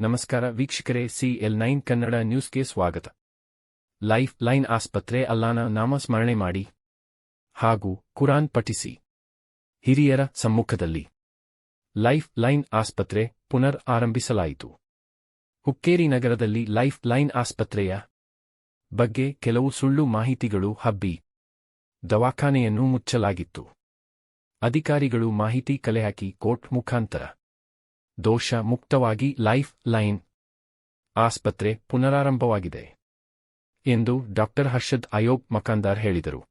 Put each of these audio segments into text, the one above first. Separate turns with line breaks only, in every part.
ನಮಸ್ಕಾರ ವೀಕ್ಷಕರೇ CL nine Kannada ನ್ಯೂಸ್ಗೆ ಸ್ವಾಗತ. ಲೈಫ್ ಲೈನ್ ಆಸ್ಪತ್ರೆ ಅಲ್ಲಾನ ನಾಮಸ್ಮರಣೆ ಮಾಡಿ ಹಾಗೂ ಕುರಾನ್ ಪಠಿಸಿ. ಹಿರಿಯರ ಸಮ್ಮುಖದಲ್ಲಿ ಲೈಫ್ ಲೈನ್ ಆಸ್ಪತ್ರೆ ಪುನರ್ ಆರಂಭಿಸಲಾಯಿತು. ಹುಕ್ಕೇರಿ ನಗರದಲ್ಲಿ ಲೈಫ್ ಲೈನ್ ಆಸ್ಪತ್ರೆಯ ಬಗ್ಗೆ ಕೆಲವು ಸುಳ್ಳು ಮಾಹಿತಿಗಳು ಹಬ್ಬಿ. ದವಾಖಾನೆಯನ್ನು ಮುಚ್ಚಲಾಗಿತ್ತು. ಅಧಿಕಾರಿಗಳು ಮಾಹಿತಿ ಕಲೆಹಾಕಿ ಕೋರ್ಟ್ ಮುಖಾಂತರ. ದೋಷ ಮುಕ್ತವಾಗಿ ಲೈಫ್ ಲೈನ್ ಆಸ್ಪತ್ರೆ ಪುನರಾರಂಭವಾಗಿದೆ ಎಂದು ಡಾಕ್ಟರ್ ಹರ್ಷದ್ ಅಯೋಬ್ ಮಕಾಂದಾರ್ ಹೇಳಿದರು.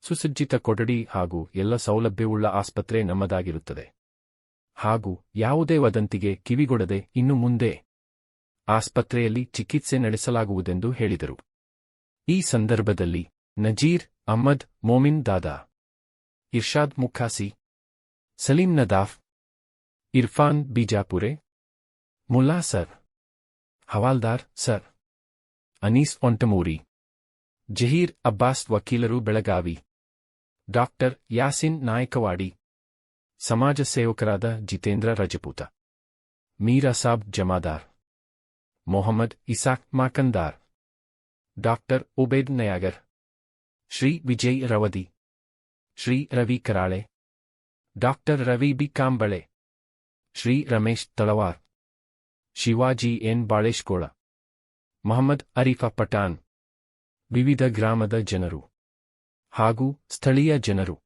ಸುಸಜ್ಜಿತ ಕೊಠಡಿ ಹಾಗೂ ಎಲ್ಲ ಸೌಲಭ್ಯವುಳ್ಳ ಆಸ್ಪತ್ರೆ ನಮ್ಮದಾಗಿರುತ್ತದೆ. ಹಾಗೂ ಯಾವುದೇ ವದಂತಿಗೆ ಕಿವಿಗೊಡದೆ ಇನ್ನು ಮುಂದೆ ಆಸ್ಪತ್ರೆಯಲ್ಲಿ ಚಿಕಿತ್ಸೆ ನಡೆಸಲಾಗುವುದೆಂದು ಹೇಳಿದರು. ಈ ಸಂದರ್ಭದಲ್ಲಿ ನಜೀರ್, ಅಹ್ಮದ್, ಮೋಮಿನ್ ದಾದಾ, ಇರ್ಷಾದ್ ಮುಖಾಸಿ, ಸಲೀಂ ನದಾಫ್, ಇರ್ಫಾನ್ ಬಿಜಾಪುರೆ, ಮುಲ್ಲಾ ಸರ್, ಹವಾಲ್ದಾರ್ ಸರ್, ಅನೀಸ್ ಒಂಟಮೂರಿ, ಜಹೀರ್ ಅಬ್ಬಾಸ್ ವಕೀಲರು ಬೆಳಗಾವಿ, ಡಾಕ್ಟರ್ ಯಾಸಿನ್ ನಾಯಕವಾಡಿ, ಸಮಾಜ ಸೇವಕರಾದ Jitendra Rajput, Meera Saab Jamadar, Mohammed Isaq Makandar. Doctor Ubed Nayagar. Shri Vijay Ravadi. Shri Ravi Karale. Doctor Ravi B Kamble. Shri Ramesh Talawar. Shivaji N Baleshkol. Mohammed Arifa Pathan ವಿವಿಧ ಗ್ರಾಮದ ಜನರು. ಹಾಗೂ ಸ್ಥಳೀಯ ಜನರು.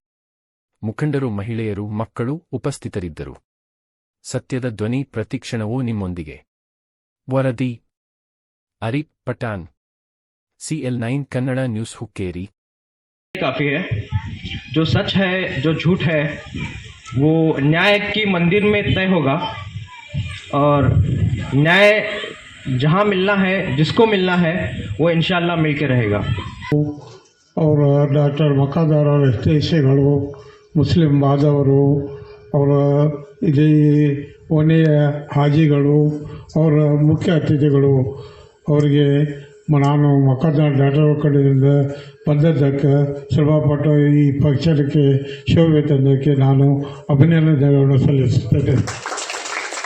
ಮುಖಂಡರು, ಮಹಿಳೆಯರು, ಮಕ್ಕಳು ಉಪಸ್ಥಿತರಿದ್ದರು. ಸತ್ಯದ ಧ್ವನಿ ಪ್ರತಿಕ್ಷಣವೂ ನಿಮ್ಮೊಂದಿಗೆ. ವರದಿ. Arif Pathan C L nine Kannada news Hukkeri
काफी है जो सच है जो झूठ है वो न्याय की मंदिर में तय होगा और न्याय जहाँ मिलना है जिसको मिलना है वो इंशाल्लाह मिल के रहेगा
ಅವರ ಡಾಕ್ಟರ್ ಮಕಾದಾರ್ ಅವರ ಹಿತೈಷಿಗಳು ಮುಸ್ಲಿಂ ಬಾಂಧವರು ಅವರ ಇಡೀ ಓನೆಯ ಹಾಜಿಗಳು ಅವರ ಮುಖ್ಯ ಅತಿಥಿಗಳು ಅವರಿಗೆ ಮ- ನಾನು ಮಕಾದಾರ್ ಡಾಕ್ಟರ್ ಕಡೆಯಿಂದ ಬಂದದ್ದಕ್ಕೆ ಶ್ರಮಪಟ್ಟು ಈ ಪಕ್ಷಕ್ಕೆ ಶೋಭೆ ತಂದಕ್ಕೆ ನಾನು ಅಭಿನಂದನೆಗಳನ್ನು ಸಲ್ಲಿಸುತ್ತೇನೆ.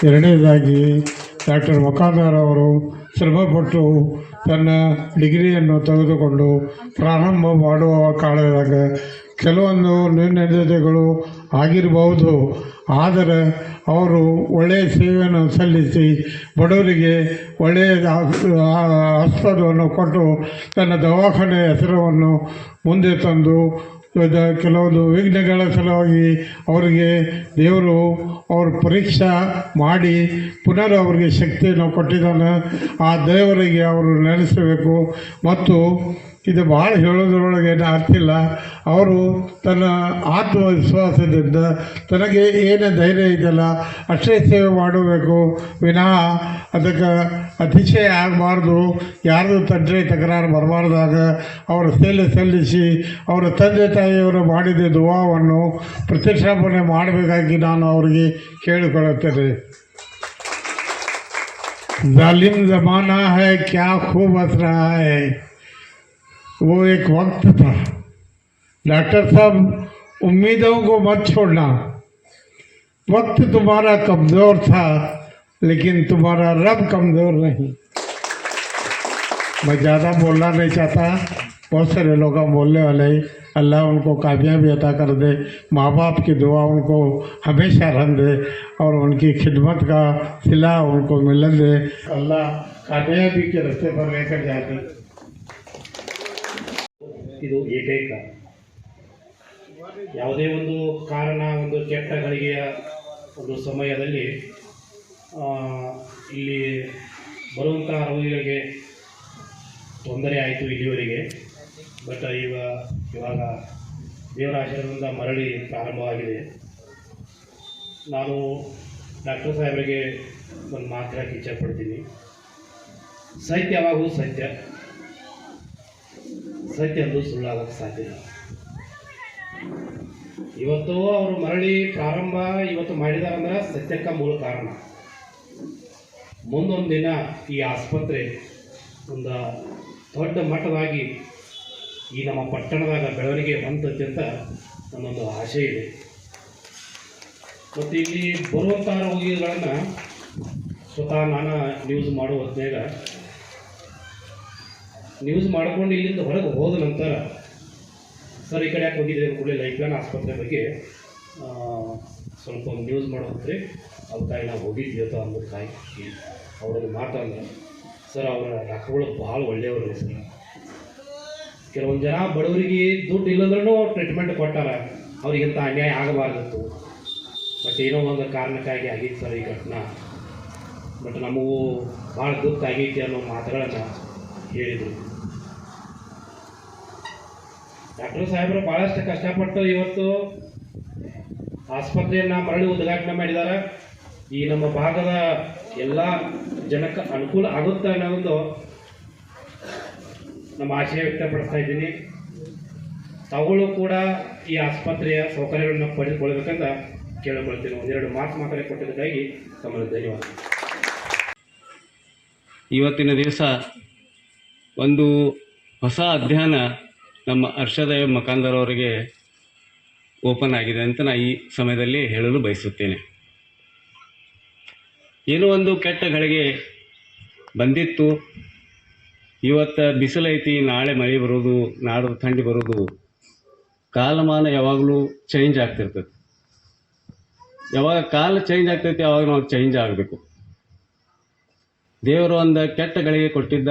ಎರಡನೇದಾಗಿ ಡಾಕ್ಟರ್ ಮಕಾದಾರ್ ಅವರು ಶ್ರಮಪಟ್ಟು ತನ್ನ ಡಿಗ್ರಿಯನ್ನು ತೆಗೆದುಕೊಂಡು ಪ್ರಾರಂಭ ಮಾಡುವ ಕಾಲದಾಗ ಕೆಲವೊಂದು ನ್ಯೂನತೆಗಳು ಆಗಿರಬಹುದು. ಆದರೆ ಅವರು ಒಳ್ಳೆಯ ಸೇವೆಯನ್ನು ಸಲ್ಲಿಸಿ ಬಡವರಿಗೆ ಒಳ್ಳೆಯ ಆಸ್ಪದವನ್ನು ಕೊಟ್ಟು ತನ್ನ ದವಾಖಾನೆ ಹೆಸರನ್ನು ಮುಂದೆ ತಂದು ಕೆಲವೊಂದು ವಿಘ್ನಗಳ ಸಲುವಾಗಿ ಅವರಿಗೆ ದೇವರು ಅವ್ರ ಪರೀಕ್ಷಾ ಮಾಡಿ ಪುನರ್ ಅವರಿಗೆ ಶಕ್ತಿಯನ್ನು ಕೊಟ್ಟಿದ್ದಾನೆ. ಆ ದೇವರಿಗೆ ಅವರು ನೆನೆಸಬೇಕು ಮತ್ತು ಇದು ಭಾಳ ಹೇಳೋದ್ರೊಳಗೆ ಏನು ಅರ್ಥಿಲ್ಲ ಅವರು ತನ್ನ ಆತ್ಮವಿಶ್ವಾಸದಿಂದ ತನಗೆ ಏನೇ ಧೈರ್ಯ ಇದೆಯಲ್ಲ ಅಷ್ಟೇ ಸೇವೆ ಮಾಡಬೇಕು ವಿನಃ ಅದಕ್ಕೆ ಅತಿಶಯ ಆಗಬಾರ್ದು ಯಾರ್ದು ತಂದ್ರೆ ತಕರಾರು ಬರಬಾರ್ದಾಗ ಅವರ ಸೇಲೆ ಸಲ್ಲಿಸಿ ಅವರ ತಂದೆ ತಾಯಿಯವರು ಮಾಡಿದ ದುವಾವನ್ನು ಪ್ರತಿಷ್ಠಾಪನೆ ಮಾಡಬೇಕಾಗಿ ನಾನು ಅವರಿಗೆ ಕೇಳಿಕೊಳ್ಳುತ್ತೇನೆ जालिम ज़माना है क्या खूब हंस रहा है वो एक वक्त था। डॉक्टर साहब, उम्मीदों को मत छोड़ना। वक्त तुम्हारा कमज़ोर था, लेकिन तुम्हारा रब कमज़ोर नहीं। मैं ज़्यादा बोलना नहीं चाहता। बहुत सारे लोग बोलने वाले हैं। अल्लाह उनको कामयाबी अता कर दे। माँ बाप की दुआ उनको हमेशा रन दे और उनकी खिदमत का सिला उनको मिलन दे। अल्लाह कामयाबी के रास्ते पर लेकर जाए।
ಇದು ಏಕೈಕ. ಯಾವುದೇ ಒಂದು ಕಾರಣ, ಒಂದು ಕೆಟ್ಟ ಗಳಿಗೆಯ ಒಂದು ಸಮಯದಲ್ಲಿ ಇಲ್ಲಿ ಬರುವಂಥ ರೋಗಿಗಳಿಗೆ ತೊಂದರೆ ಆಯಿತು ಇಲ್ಲಿವರೆಗೆ. ಬಟ್ ಈಗ, ಇವಾಗ ದೇವರ ಆಶೀರ್ವಾದದಿಂದ ಮರಳಿ ಪ್ರಾರಂಭವಾಗಿದೆ. ನಾನು ಡಾಕ್ಟರ್ ಸಾಹೇಬರಿಗೆ ಒಂದು ಮಾತು ಹೇಳಕ್ಕೆ ಇಚ್ಛೆಪಡ್ತೀನಿ ಸತ್ಯ ಯಾವಾಗೂ ಸತ್ಯ. ಸತ್ಯ ಅದು ಸುಳ್ಳಾಗಕ್ಕೆ ಸಾಧ್ಯ ಇಲ್ಲ. ಇವತ್ತು ಅವರು ಮರಳಿ ಪ್ರಾರಂಭ ಇವತ್ತು ಮಾಡಿದಾರಂದ್ರೆ ಸತ್ಯಕ್ಕೆ ಮೂಲ ಕಾರಣ. ಮುಂದೊಂದು ದಿನ ಈ ಆಸ್ಪತ್ರೆ ಒಂದು ದೊಡ್ಡ ಮಟ್ಟದಾಗಿ ಈ ನಮ್ಮ ಪಟ್ಟಣದಾಗ ಬೆಳವಣಿಗೆ ಹೊಂದತ್ತೆ ಅಂತ ನನ್ನೊಂದು ಆಶೆ ಇದೆ. ಮತ್ತು ಇಲ್ಲಿ ಬರುವಂಥ ರೋಗಿಗಳನ್ನು ಸ್ವತಃ ನಾನು ನ್ಯೂಸ್ ಮಾಡುವ ಹೊತ್ನ್ಯಾಗ ನ್ಯೂಸ್ ಮಾಡ್ಕೊಂಡು ಇಲ್ಲಿಂದ ಹೊರಗೆ ಹೋದ ನಂತರ ಸರ್ ಈ ಕಡೆ ಯಾಕೆ ಹೋಗಿದ್ದೆ ಕೂಡಲೇ ಲೈಫ್ ಲೈನ್ ಆಸ್ಪತ್ರೆ ಬಗ್ಗೆ ಸ್ವಲ್ಪ ನ್ಯೂಸ್ ಮಾಡೋದ್ರೆ ಅವ್ರ ತಾಯಿ ನಾವು ಹೋಗಿದ್ವಿ ಅಂತ ತಾಯಿ ಅವರಲ್ಲಿ ಮಾತಾಡಿದ್ರೆ ಸರ್ ಅವರ ಡಾಕ್ಟ್ರುಗಳು ಭಾಳ ಒಳ್ಳೆಯವರು ಸರ್ ಕೆಲವೊಂದು ಜನ ಬಡವರಿಗೆ ದುಡ್ಡು ಇಲ್ಲಂದ್ರೂ ಟ್ರೀಟ್ಮೆಂಟ್ ಕೊಟ್ಟಾರ. ಅವ್ರಿಗಿಂತ ಅನ್ಯಾಯ ಆಗಬಾರ್ದಿತ್ತು. ಬಟ್ ಏನೋ ಒಂದು ಕಾರಣಕ್ಕಾಗಿ ಆಗಿತ್ತು ಸರ್ ಈ ಘಟನಾ. ಬಟ್ ನಮಗೂ ಭಾಳ ದುಃಖ ಆಗೈತಿ ಅನ್ನೋ ಮಾತುಗಳನ್ನು ಹೇಳಿದರು. ಡಾಕ್ಟರ್ ಸಾಹೇಬರು ಭಾಳಷ್ಟು ಕಷ್ಟಪಟ್ಟು ಇವತ್ತು ಆಸ್ಪತ್ರೆಯನ್ನು ಮರಳಿ ಉದ್ಘಾಟನೆ ಮಾಡಿದ್ದಾರೆ. ಈ ನಮ್ಮ ಭಾಗದ ಎಲ್ಲ ಜನಕ್ಕೆ ಅನುಕೂಲ ಆಗುತ್ತೆ ಅನ್ನೋ ಒಂದು ನಮ್ಮ ಆಶಯ ವ್ಯಕ್ತಪಡಿಸ್ತಾ ಇದ್ದೀನಿ. ತಗೊಳ್ಳು ಕೂಡ ಈ ಆಸ್ಪತ್ರೆಯ ಸೌಕರ್ಯಗಳನ್ನು ಪಡೆದುಕೊಳ್ಬೇಕಂತ ಕೇಳಿಕೊಳ್ತೀನಿ. ಒಂದೆರಡು ಮಾತು ಮಾತಾಡಿ ಕೊಟ್ಟಿದ್ದಕ್ಕಾಗಿ ತಮ್ಮಲ್ಲಿ ಧನ್ಯವಾದ
ಇವತ್ತಿನ ದಿವಸ ಒಂದು ಹೊಸ ಅಧ್ಯಯನ ನಮ್ಮ ಹರ್ಷದೇವ್ ಮಕಾಂದರ್ ಅವರಿಗೆ ಓಪನ್ ಆಗಿದೆ ಅಂತ ನಾ ಈ ಸಮಯದಲ್ಲಿ ಹೇಳಲು ಬಯಸುತ್ತೇನೆ. ಏನೋ ಒಂದು ಕೆಟ್ಟ ಗಳಿಗೆ ಬಂದಿತ್ತು. ಇವತ್ತು ಬಿಸಿಲೈತಿ ನಾಳೆ ಮಳೆ ಬರೋದು ನಾಡು ಥಂಡಿ ಬರೋದು ಕಾಲಮಾನ ಯಾವಾಗಲೂ ಚೇಂಜ್ ಆಗ್ತಿರ್ತೈತಿ ಯಾವಾಗ ಕಾಲ ಚೇಂಜ್ ಆಗ್ತೈತಿ ಯಾವಾಗ ನಾವು ಚೇಂಜ್ ಆಗಬೇಕು. ದೇವರು ಒಂದು ಕೆಟ್ಟ ಗಳಿಗೆ ಕೊಟ್ಟಿದ್ದ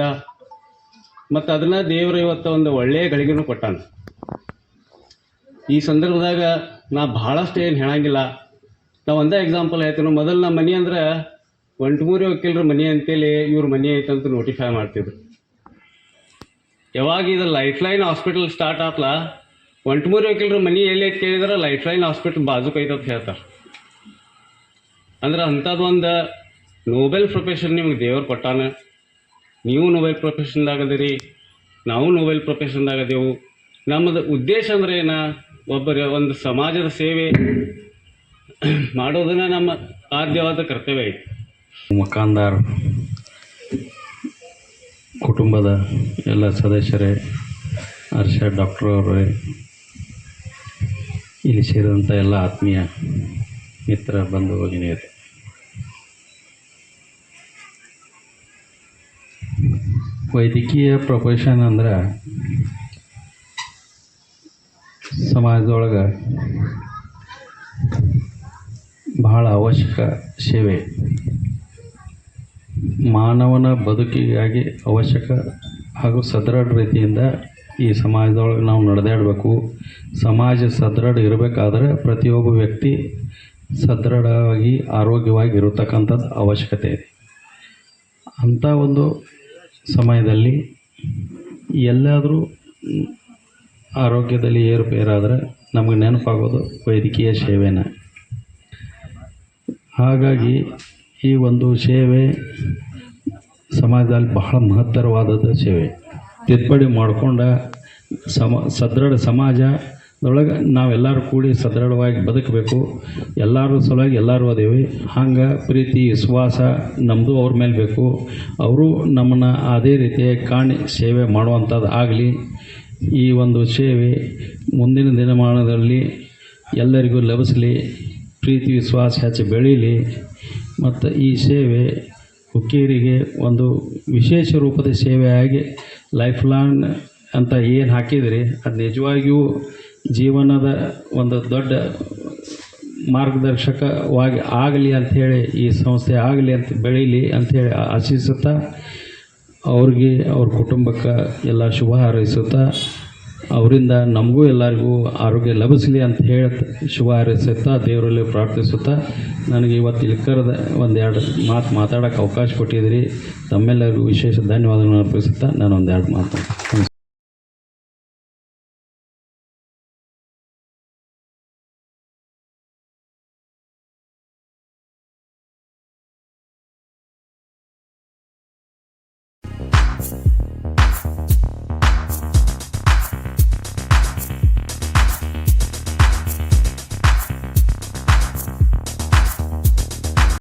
ಮತ್ತು ಅದನ್ನ ದೇವರು ಇವತ್ತು ಒಂದು ಒಳ್ಳೆಯ ಗಳಿಗೆನೂ ಕೊಟ್ಟಾನ. ಈ ಸಂದರ್ಭದಾಗ ನಾ ಭಾಳಷ್ಟು ಏನು ಹೇಳಂಗಿಲ್ಲ. ನಾ ಒಂದೇ ಎಕ್ಸಾಂಪಲ್ ಹೇಳ್ತೀನಿ. ಮೊದಲು ನಮ್ಮ ಮನೆ ಅಂದ್ರೆ ಒಂಟ್ಮೂರಿ ವಕೀಲರ ಮನೆ ಅಂತೇಳಿ ಇವ್ರ ಮನೆ ಐತಂತ ನೋಟಿಫೈ ಮಾಡ್ತಿದ್ರು. ಯಾವಾಗ ಇದು ಲೈಫ್ ಲೈನ್ ಹಾಸ್ಪಿಟಲ್ ಸ್ಟಾರ್ಟ್ ಆತ್ಲ, ಒಂಟ್ಮೂರಿ ವಕೀಲರ ಮನೆ ಎಲ್ಲಿ ಐತೆ ಕೇಳಿದ್ರೆ ಲೈಫ್ ಲೈನ್ ಹಾಸ್ಪಿಟಲ್ ಬಾಜುಕ್ ಐತಂತ ಹೇಳ್ತಾರೆ. ಅಂದ್ರೆ ಅಂಥದ್ದು ಒಂದು ನೋಬೆಲ್ ಪ್ರೊಫೆಷನ್ ನಿಮ್ಗೆ ದೇವ್ರು ಕೊಟ್ಟಾನ. ನೀವು ನೊಬೆಲ್ ಪ್ರೊಫೆಷನ್ದಾಗದಿರಿ ನಾವು ನೊಬೆಲ್ ಪ್ರೊಫೆಷನ್ದಾಗದೆವು ನಮ್ಮದು ಉದ್ದೇಶ ಅಂದ್ರೆ ಏನ? ಒಬ್ಬರ ಒಂದು ಸಮಾಜದ ಸೇವೆ ಮಾಡೋದನ್ನ ನಮ್ಮ ಆದ್ಯವಾದ ಕರ್ತವ್ಯ ಐತಿ
ಮಕಾಂದಾರ್ ಕುಟುಂಬದ ಎಲ್ಲ ಸದಸ್ಯರೇ, ಹರ್ಷ ಡಾಕ್ಟರ್ ಅವರೇ, ಇಲ್ಲಿ ಸೇರಿದಂಥ ಎಲ್ಲ ಆತ್ಮೀಯ ಮಿತ್ರ ಬಂಧು ಭಗಿನಿಯರು ವೈದ್ಯಕೀಯ ಪ್ರೊಫೆಷನ್ ಅಂದ್ರೆ ಸಮಾಜದೊಳಗೆ ಬಹಳ ಅವಶ್ಯಕ ಸೇವೆ. ಮಾನವನ ಬದುಕಿಗಾಗಿ ಅವಶ್ಯಕ ಹಾಗೂ ಸದೃಢ ರೀತಿಯಿಂದ ಈ ಸಮಾಜದೊಳಗೆ ನಾವು ನಡೆದಾಡಬೇಕು. ಸಮಾಜ ಸದೃಢ ಇರಬೇಕಾದ್ರೆ ಪ್ರತಿಯೊಬ್ಬ ವ್ಯಕ್ತಿ ಸದೃಢವಾಗಿ ಆರೋಗ್ಯವಾಗಿ ಇರತಕ್ಕಂಥದ್ದು ಅವಶ್ಯಕತೆ. ಇದೆ ಅಂಥ ಒಂದು ಸಮಯದಲ್ಲಿ ಎಲ್ಲಾದರೂ ಆರೋಗ್ಯದಲ್ಲಿ ಏರುಪೇರಾದರೆ ನಮಗೆ ನೆನಪಾಗೋದು ವೈದ್ಯಕೀಯ ಸೇವೆನ. ಹಾಗಾಗಿ ಈ ಒಂದು ಸೇವೆ ಸಮಾಜದಲ್ಲಿ ಬಹಳ ಮಹತ್ತರವಾದದ್ದು ಸೇವೆ. ತಿದ್ದುಪಡಿ ಮಾಡಿಕೊಂಡ ಸಮ, ಸದೃಢ ಸಮಾಜದೊಳಗೆ ನಾವೆಲ್ಲರೂ ಕೂಡಿ ಸದೃಢವಾಗಿ ಬದುಕಬೇಕು. ಎಲ್ಲರೂ ಸಲುವಾಗಿ ಎಲ್ಲರೂ ಅದೇವಿ. ಹಂಗೆ ಪ್ರೀತಿ, ವಿಶ್ವಾಸ ನಮ್ಮದು ಅವ್ರ ಮೇಲೆ ಬೇಕು. ಅವರು ನಮ್ಮನ್ನು ಅದೇ ರೀತಿಯಾಗಿ ಕಾಣಿ ಸೇವೆ ಮಾಡುವಂಥದ್ದು ಆಗಲಿ. ಈ ಒಂದು ಸೇವೆ ಮುಂದಿನ ದಿನಮಾನದಲ್ಲಿ ಎಲ್ಲರಿಗೂ ಲಭಿಸಲಿ. ಪ್ರೀತಿ, ವಿಶ್ವಾಸ ಹೆಚ್ಚು ಬೆಳೀಲಿ. ಮತ್ತು ಈ ಸೇವೆ ಹುಕ್ಕೇರಿಗೆ ಒಂದು ವಿಶೇಷ ರೂಪದ ಸೇವೆಯಾಗಿ ಲೈಫ್ ಲಾಂಗ್ ಅಂತ ಏನು ಹಾಕಿದ್ರಿ, ಅದು ನಿಜವಾಗಿಯೂ ಜೀವನದ ಒಂದು ದೊಡ್ಡ ಮಾರ್ಗದರ್ಶಕವಾಗಿ ಆಗಲಿ ಅಂಥೇಳಿ ಈ ಸಂಸ್ಥೆ ಆಗಲಿ ಅಂತ ಬೆಳೀಲಿ ಅಂಥೇಳಿ ಆಶಿಸುತ್ತಾ, ಅವ್ರಿಗೆ, ಅವ್ರ ಕುಟುಂಬಕ್ಕೆ ಎಲ್ಲ ಶುಭ ಹಾರೈಸುತ್ತಾ, ಅವರಿಂದ ನಮಗೂ ಎಲ್ಲರಿಗೂ ಆರೋಗ್ಯ ಲಭಿಸಲಿ ಅಂತ ಹೇಳಿ ಶುಭ ಹಾರೈಸುತ್ತಾ, ದೇವರಲ್ಲಿ ಪ್ರಾರ್ಥಿಸುತ್ತಾ, ನನಗೆ ಇವತ್ತು ಇಲ್ಲಿ ಕರೆದ ಒಂದೆರಡು ಮಾತು ಮಾತಾಡೋಕ್ಕೆ ಅವಕಾಶ ಕೊಟ್ಟಿದ್ದೀರಿ. ತಮ್ಮೆಲ್ಲರಿಗೂ ವಿಶೇಷ ಧನ್ಯವಾದಗಳನ್ನು ಅರ್ಪಿಸುತ್ತಾ ನಾನು ಒಂದೆರಡು ಮಾತು.